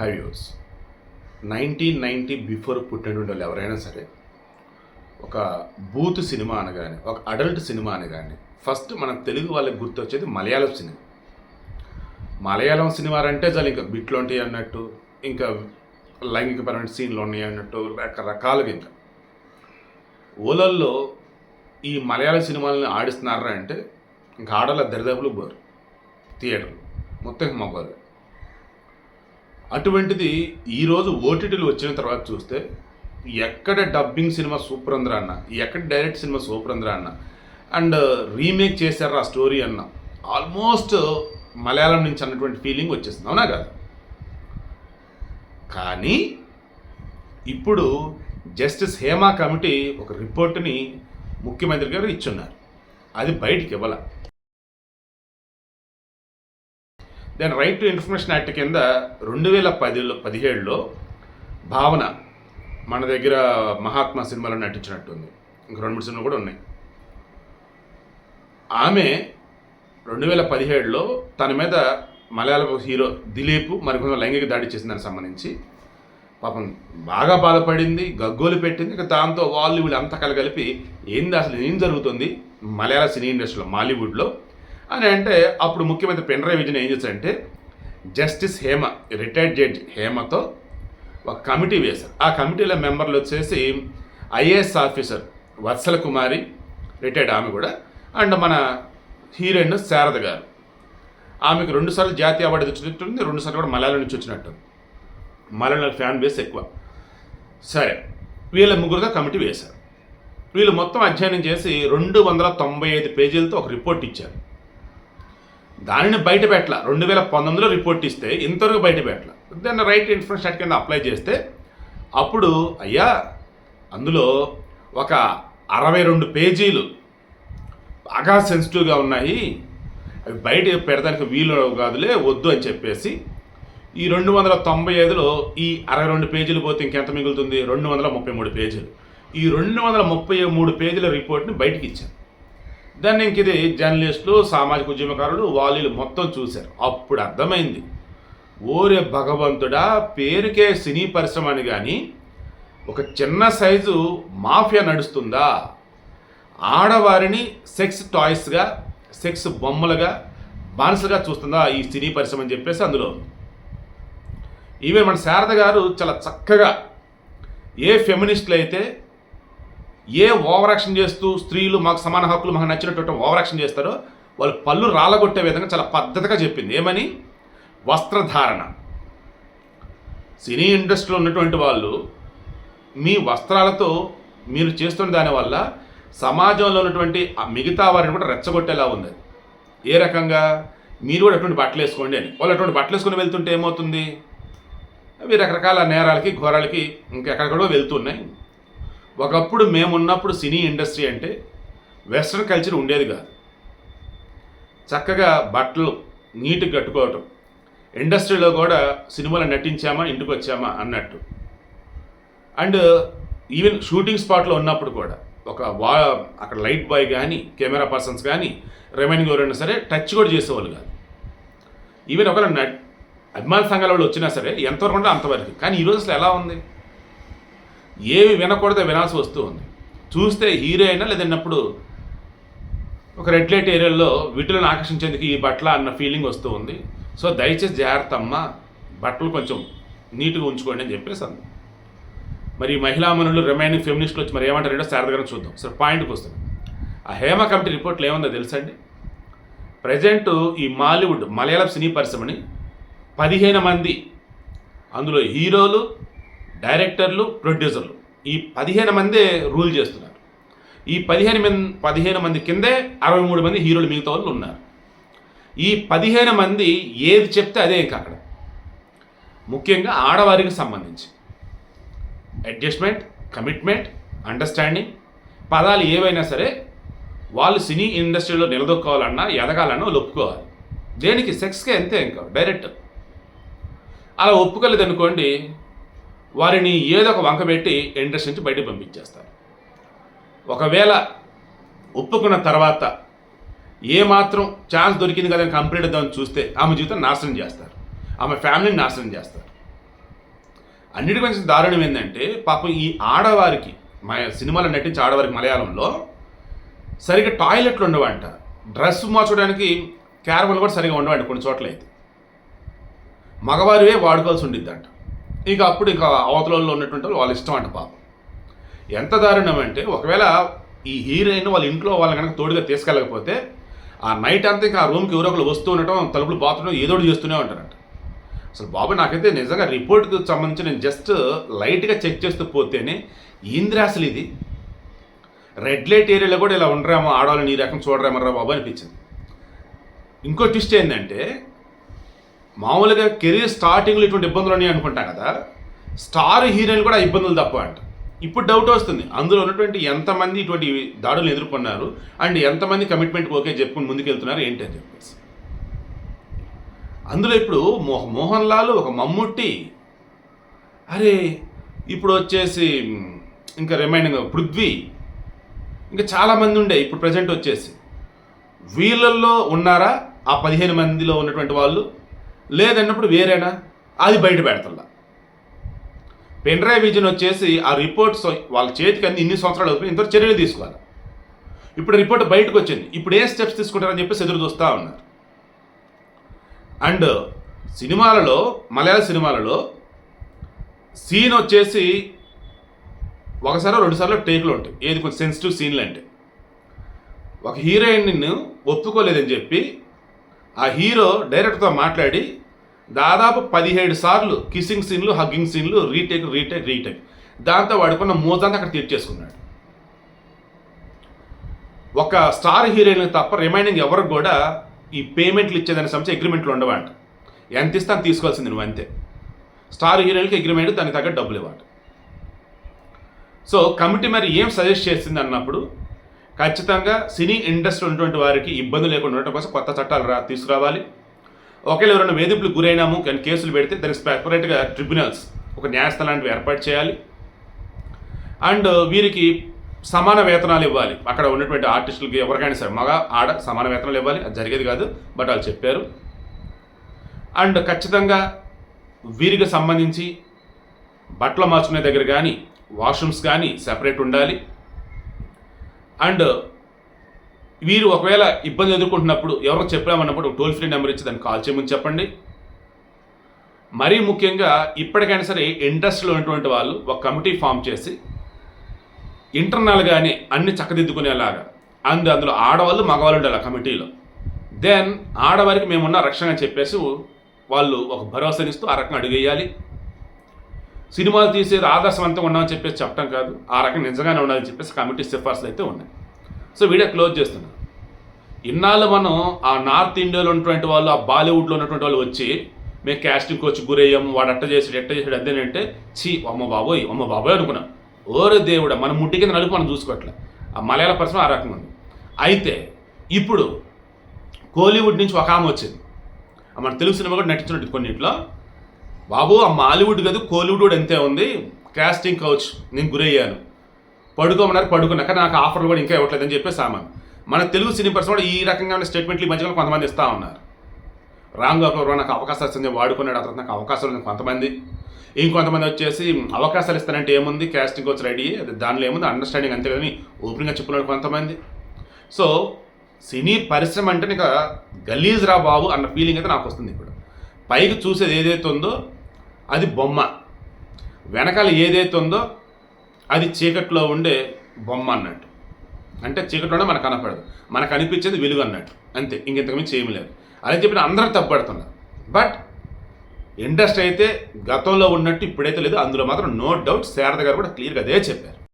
High views nineteen ninety before పుట్టినటువంటి వాళ్ళు ఎవరైనా సరే ఒక బూత్ సినిమా అనగానే ఒక అడల్ట్ సినిమా అనగానే ఫస్ట్ మన తెలుగు వాళ్ళకి గుర్తొచ్చేది మలయాళం సినిమా. మలయాళం సినిమా అంటే చాలు ఇంకా బిట్లు ఉంటాయి అన్నట్టు ఇంకా లైంగికపరమైన సీన్లు ఉన్నాయి అన్నట్టు రకరకాలుగా ఇంకా. ఓలల్లో ఈ మలయాళ సినిమాలను ఆడిస్తున్నారా అంటే ఇంకా ఆడాల దరిదాపులు పోరు థియేటర్లు మొత్తం మగవాళ్ళు అటువంటిది ఈరోజు ఓటీటీలు వచ్చిన తర్వాత చూస్తే ఎక్కడ డబ్బింగ్ సినిమా సూపర్ అందరా అన్న? ఎక్కడ డైరెక్ట్ సినిమా సూపర్ అందరా అన్న? అండ్ రీమేక్ చేశారు ఆ స్టోరీ అన్న? ఆల్మోస్ట్ మలయాళం నుంచి అన్నటువంటి ఫీలింగ్ వచ్చేస్తుంది అవునా కదా? కానీ ఇప్పుడు జస్టిస్ హేమా కమిటీ ఒక రిపోర్ట్ని ముఖ్యమంత్రి గారు ఇచ్చున్నారు. అది బయటికి ఇవ్వాలి. Then right to information act కింద రెండు వేల పదిలో పదిహేడులో భావన మన దగ్గర మహాత్మా సినిమాలో నటించినట్టుంది. ఇంకా రెండు మూడు సినిమాలు కూడా ఉన్నాయి. ఆమె రెండు వేల పదిహేడులో తన మీద మలయాళ హీరో దిలీప్ మరికొంత లైంగిక దాడి చేసిన దానికి సంబంధించి పాపం బాగా బాధపడింది గగ్గోలు పెట్టింది. ఇక దాంతో వాళ్ళు వీళ్ళు అంతా కలగలిపి ఏంది అసలు ఏం జరుగుతుంది? మలయాళ సినీ ఇండస్ట్రీలో మాలీవుడ్లో అని అంటే అప్పుడు ముఖ్యమంత్రి పినరాయి విజయన్ ఏం చేశారంటే జస్టిస్ హేమ రిటైర్డ్ జడ్జి హేమతో ఒక కమిటీ వేశారు. ఆ కమిటీలో మెంబర్లు వచ్చేసి IAS officer Vatsala Kumari retired ఆమె కూడా అండ్ మన హీరోయిన్ శారద గారు. ఆమెకు రెండుసార్లు జాతీయ అవార్డు తెచ్చినట్టుంది రెండుసార్లు కూడా మలయాళం నుంచి వచ్చినట్టు. మలయాళ ఫ్యాన్ బేస్ ఎక్కువ. సరే వీళ్ళ ముగ్గురుగా కమిటీ వేశారు. వీళ్ళు మొత్తం అధ్యయనం చేసి రెండు వందల తొంభై ఐదు పేజీలతో ఒక రిపోర్ట్ ఇచ్చారు. దానిని బయట పెట్టల. రెండు వేల పంతొమ్మిదిలో రిపోర్ట్ ఇస్తే ఇంతవరకు బయట పెట్టల. దాన్ని రైట్ ఇన్ఫర్మేషన్ యాక్ట్ కింద అప్లై చేస్తే అప్పుడు అయ్యా అందులో ఒక అరవై రెండు పేజీలు బాగా సెన్సిటివ్గా ఉన్నాయి. అవి బయట పెడడానికి వీలు కాదులే వద్దు అని చెప్పేసి ఈ రెండు వందల తొంభై ఐదులో ఈ అరవై రెండు పేజీలు పోతే ఇంకెంత మిగులుతుంది? రెండు వందల ముప్పై మూడు పేజీలు. ఈ రెండు వందల ముప్పై మూడు పేజీల రిపోర్ట్ని బయటికి ఇచ్చారు. దాన్ని ఇంక ఇది జర్నలిస్టులు సామాజిక ఉద్యమకారులు వాళ్ళు మొత్తం చూశారు. అప్పుడు అర్థమైంది. ఓరే భగవంతుడా పేరుకే సినీ పరిశ్రమ అని కానీ ఒక చిన్న సైజు మాఫియా నడుస్తుందా? ఆడవారిని సెక్స్ టాయ్స్గా సెక్స్ బొమ్మలుగా బానిసలుగా చూస్తుందా ఈ సినీ పరిశ్రమ అని చెప్పేసి అందులో ఇవే ఈవెన్ మన శారద గారు చాలా చక్కగా ఏ ఫెమినిస్టులు అయితే ఏ ఓవర్ యాక్షన్ చేస్తూ స్త్రీలు మాకు సమాన హక్కులు మాకు నచ్చినటువంటి ఓవర్ యాక్షన్ చేస్తారో వాళ్ళు పళ్ళు రాలగొట్టే విధంగా చాలా పద్ధతిగా చెప్పింది. ఏమని? వస్త్రధారణ. సినీ ఇండస్ట్రీలో ఉన్నటువంటి వాళ్ళు మీ వస్త్రాలతో మీరు చేస్తున్న దానివల్ల సమాజంలో ఉన్నటువంటి ఆ మిగతా వారిని కూడా రెచ్చగొట్టేలా ఉంది. ఏ రకంగా? మీరు కూడా అటువంటి బట్టలు వేసుకోండి అని. వాళ్ళు అటువంటి బట్టలు వేసుకుని వెళ్తుంటే ఏమవుతుంది? అవి రకరకాల నేరాలకి ఘోరాలకి ఇంకెక్కడికడో వెళ్తున్నాయి. ఒకప్పుడు మేమున్నప్పుడు సినీ ఇండస్ట్రీ అంటే వెస్ట్రన్ కల్చర్ ఉండేది కాదు. చక్కగా బట్టలు నీట్గా కట్టుకోవటం. ఇండస్ట్రీలో కూడా సినిమాలో నటించామా ఇంటికి వచ్చామా అన్నట్టు. అండ్ ఈవెన్ షూటింగ్ స్పాట్లో ఉన్నప్పుడు కూడా ఒక వా అక్కడ లైట్ బాయ్ కానీ కెమెరా పర్సన్స్ కానీ రిమైనింగ్ ఎవరైనా సరే టచ్ కూడా చేసేవాళ్ళు కాదు. ఈవెన్ ఒకవేళ నట్ అభిమాన సంఘాల వాళ్ళు వచ్చినా సరే ఎంతవరకు ఉంటే అంతవరకు. కానీ ఈరోజు అసలు ఎలా ఉంది? ఏవి వినకూడదో వినాల్సి వస్తూ ఉంది చూస్తే హీరో అయినా లేదన్నప్పుడు ఒక రెడ్ లైట్ ఏరియాలో వీటిలను ఆకర్షించేందుకు ఈ బట్టల అన్న ఫీలింగ్ వస్తూ ఉంది సో దయచేసి జాగ్రత్త అమ్మా బట్టలు కొంచెం నీట్గా ఉంచుకోండి అని చెప్పేసి అంది మరి మహిళా మనులు రిమైనింగ్ ఫెమినిస్టులు వచ్చి మరి ఏమంటారంటే శారదగారం చూద్దాం. సార్ పాయింట్కి వస్తుంది ఆ హేమ కమిటీ రిపోర్ట్లు ఏముందో తెలుసండి? ప్రజెంట్ ఈ మాలీవుడ్ మలయాళం సినీ పరిశ్రమని పదిహేను మంది అందులో హీరోలు డైరెక్టర్లు ప్రొడ్యూసర్లు. ఈ పదిహేను మందే రూల్ చేస్తున్నారు. ఈ పదిహేను మంది పదిహేను మంది కిందే అరవై మూడు మంది హీరోలు మిగతా వాళ్ళు ఉన్నారు. ఈ పదిహేను మంది ఏది చెప్తే అదే ఇంకా అక్కడ. ముఖ్యంగా ఆడవారికి సంబంధించి. అడ్జస్ట్మెంట్ కమిట్మెంట్ అండర్స్టాండింగ్ పదాలు ఏవైనా సరే వాళ్ళు సినీ ఇండస్ట్రీలో నిలదొక్కోవాలన్నా ఎదగాలన్నా వాళ్ళు ఒప్పుకోవాలి. దేనికి? సెక్స్కే అంతే ఇంకా డైరెక్ట్ అలా ఒప్పుకోలేదు అనుకోండి వారిని ఏదో ఒక వంక పెట్టి ఇంట్రెస్ట్ నుంచి బయటకు పంపించేస్తారు. ఒకవేళ ఒప్పుకున్న తర్వాత ఏ మాత్రం ఛాన్స్ దొరికింది కదా కంప్లీట్ అవుదామని చూస్తే ఆమె జీవితం నాశనం చేస్తారు. ఆమె ఫ్యామిలీని నాశనం చేస్తారు. అన్నిటికీ దారుణం ఏంటంటే పాపం ఈ ఆడవారికి మా సినిమాలో నటించే ఆడవారికి మలయాళంలో సరిగ్గా టాయిలెట్లు ఉండవంట. డ్రెస్ మార్చడానికి క్యారవల్ కూడా సరిగా ఉండవంట కొన్ని చోట్ల అయితే. మగవారివే వాడుకోవాల్సి ఉండిద్దంట. ఇక అప్పుడు ఇక అవతలలో ఉన్నటువంటి వాళ్ళు వాళ్ళ ఇష్టం అంట పాపం. ఎంత దారుణం అంటే ఒకవేళ ఈ హీరోయిన్ వాళ్ళ ఇంట్లో వాళ్ళని కనుక తోడుగా తీసుకెళ్ళకపోతే ఆ నైట్ అంతా ఇంకా ఆ రూమ్కి ఎవరో ఒకరు వస్తూ ఉండటం తలుపులు బాత్రూమ్ ఏదో చేస్తూనే ఉంటారంట. అసలు బాబు నాకైతే నిజంగా రిపోర్ట్కి సంబంధించి నేను జస్ట్ లైట్గా చెక్ చేస్తూ పోతేనే ఏందిరా అసలు ఇది? రెడ్ లైట్ ఏరియాలో కూడా ఇలా ఉండరేమో ఆడవాళ్ళని ఈ రకం చూడరామరా బాబు అనిపించింది. ఇంకో ట్విస్ట్ ఏంటంటే మామూలుగా కెరీర్ స్టార్టింగ్లో ఇటువంటి ఇబ్బందులు ఉన్నాయి అనుకుంటా కదా స్టార్ హీరోయిన్ కూడా ఇబ్బందులు తప్ప అంట. ఇప్పుడు డౌట్ వస్తుంది అందులో ఉన్నటువంటి ఎంతమంది ఇటువంటి దాడులు ఎదుర్కొన్నారు అండ్ ఎంతమంది కమిట్మెంట్ ఓకే చెప్పుకుని ముందుకెళ్తున్నారు ఏంటి అని చెప్పేసి. అందులో ఇప్పుడు మోహ మోహన్ లాల్ ఒక మమ్ముట్టి అరే ఇప్పుడు వచ్చేసి ఇంకా రిమైనింగ్ పృథ్వీ ఇంకా చాలామంది ఉండే ఇప్పుడు ప్రజెంట్ వచ్చేసి. వీళ్ళల్లో ఉన్నారా? ఆ పదిహేను మందిలో ఉన్నటువంటి వాళ్ళు లేదన్నప్పుడు వేరేనా? అది బయట పెడతల్లా. పెన్ డ్రైవ్ విజన్ వచ్చేసి ఆ రిపోర్ట్స్ వాళ్ళ చేతికి అన్ని ఇన్ని సంవత్సరాలు అవుతుంది ఇంతవరకు చర్యలు తీసుకోవాలి? ఇప్పుడు రిపోర్ట్ బయటకు వచ్చింది. ఇప్పుడు ఏ స్టెప్స్ తీసుకుంటారని చెప్పేసి ఎదురు చూస్తూ ఉన్నారు. అండ్ సినిమాలలో మలయాళ సినిమాలలో సీన్ వచ్చేసి ఒకసారి రెండుసార్లు టేకులు ఉంటాయి. ఏది కొంచెం సెన్సిటివ్ సీన్లు అంటే. ఒక హీరోయిన్ ఒప్పుకోలేదని చెప్పి ఆ హీరో డైరెక్టర్తో మాట్లాడి దాదాపు పదిహేడు సార్లు కిస్సింగ్ సీన్లు హగ్గింగ్ సీన్లు రీటేక్ రీటేక్ రీటేక్ దాంతో వాడుకున్న మోజంతా అక్కడ తీర్చేసుకున్నాడు. ఒక స్టార్ హీరోయిన్ తప్ప రిమైనింగ్ ఎవరికి కూడా ఈ పేమెంట్లు ఇచ్చేదానికి సంస్థ అగ్రిమెంట్లు ఉండవంట ఎంత ఇస్తాను తీసుకోవాల్సింది నువ్వు అంతే. స్టార్ హీరోయిన్కి అగ్రిమెంట్ దానికి తగ్గ డబ్బులు ఇవ్వాలి. సో కమిటీ మరి ఏం సజెస్ట్ చేసింది అన్నప్పుడు ఖచ్చితంగా సినీ ఇండస్ట్రీ ఉన్నటువంటి వారికి ఇబ్బంది లేకుండా ఉండటం కోసం కొత్త చట్టాలు రా తీసుకురావాలి. ఒకవేళ ఎవరైనా వేధింపులు గురైనాము కానీ కేసులు పెడితే దానికి సెపరేట్గా ట్రిబ్యునల్స్ ఒక న్యాయస్థానం లాంటివి ఏర్పాటు చేయాలి. అండ్ వీరికి సమాన వేతనాలు ఇవ్వాలి. అక్కడ ఉన్నటువంటి ఆర్టిస్టులకి ఎవరికైనా సరే మగ ఆడ సమాన వేతనాలు ఇవ్వాలి. అది జరిగేది కాదు బట్ వాళ్ళు చెప్పారు. అండ్ ఖచ్చితంగా వీరికి సంబంధించి బట్టలు మార్చుకునే దగ్గర కానీ వాష్రూమ్స్ కానీ సెపరేట్ ఉండాలి. అండ్ వీరు ఒకవేళ ఇబ్బంది ఎదుర్కొంటున్నప్పుడు ఎవరికి చెప్పామన్నప్పుడు టోల్ ఫ్రీ నెంబర్ ఇచ్చి దాన్ని కాల్ చేయమని చెప్పండి. మరీ ముఖ్యంగా ఇప్పటికైనా సరే ఇండస్ట్రీలో ఉన్నటువంటి వాళ్ళు ఒక కమిటీ ఫామ్ చేసి ఇంటర్నల్గానే అన్ని చక్కదిద్దుకునేలాగా అందు అందులో ఆడవాళ్ళు మగవాళ్ళు ఉండాలి ఆ కమిటీలో. దెన్ ఆడవారికి మేమున్న రక్షణ అని చెప్పేసి వాళ్ళు ఒక భరోసానిస్తూ ఆ రకంగా అడుగేయాలి. సినిమాలు తీసేది ఆదర్శవంతంగా ఉన్నామని చెప్పేసి చెప్పడం కాదు. ఆ రకం నిజంగానే ఉండాలని చెప్పేసి కమిటీ సిఫార్సులు అయితే ఉన్నాయి. సో వీడియో క్లోజ్ చేస్తున్నాను ఇన్నాళ్ళు మనం ఆ నార్త్ ఇండియాలో ఉన్నటువంటి వాళ్ళు ఆ బాలీవుడ్లో ఉన్నటువంటి వాళ్ళు వచ్చి మేము క్యాస్టింగ్ కోచ్ గురయ్యాము వాడు అట్ట చేసాడు ఎట్ట చేసాడు అదేనంటే చీ అమ్మ బాబోయ్ అమ్మ బాబోయ్ అనుకున్నాం. ఓరే దేవుడా మన ముట్టి కింద నలుపు మనం చూసుకోవట్లే. ఆ మలయాళ పరిశ్రమ ఆ రకంగా ఉంది. అయితే ఇప్పుడు కోలీవుడ్ నుంచి ఒక ఆమె వచ్చింది. మన తెలుగు సినిమా కూడా నటించినట్టు కొన్నింటిలో. బాబు ఆ మాలీవుడ్ కాదు కోలీవుడ్ కూడా అంతే ఉంది? క్యాస్టింగ్ కౌచ్ నేను గురయ్యాను. పడుకోమన్నారు పడుకున్నాక నాకు ఆఫర్లు కూడా ఇంకా ఇవ్వట్లేదని చెప్పేసి సామాన్ మన తెలుగు సినీ పర్సన్ కూడా ఈ రకంగా స్టేట్మెంట్లు ఈ మధ్యలో కొంతమంది ఇస్తూ ఉన్నారు. రామ్ గోపాల్ నాకు అవకాశాలు ఇస్తుంది వాడుకున్నాడు అతను నాకు అవకాశాలు ఉంది కొంతమంది. ఇంకొంతమంది వచ్చేసి అవకాశాలు ఇస్తానంటే ఏముంది? క్యాస్టింగ్ కోచ్ రెడీ అది దానిలో ఏముంది? అండర్స్టాండింగ్ అంతే కానీ ఓపెన్గా చెప్పుకున్నాడు కొంతమంది. సో సినీ పరిశ్రమ అంటే ఇక గలీజ్ రా బాబు అన్న ఫీలింగ్ అయితే నాకు వస్తుంది ఇప్పుడు. పైకి చూసేది ఏదైతే ఉందో అది బొమ్మ. వెనకాల ఏదైతే ఉందో అది చీకట్లో ఉండే బొమ్మ అన్నట్టు. అంటే చీకట్లోనే మనకు కనపడదు. మనకు అనిపించేది వెలుగు అన్నట్టు. అంతే ఇంకెంతకమించి చేయలేదు అదే చెప్పిన అందరూ తప్పుపడుతున్నారు బట్ ఇండస్ట్రీ అయితే గతంలో ఉన్నట్టు ఇప్పుడైతే లేదు. అందులో మాత్రం నో డౌట్ శారద గారు కూడా క్లియర్గా అదే చెప్పారు.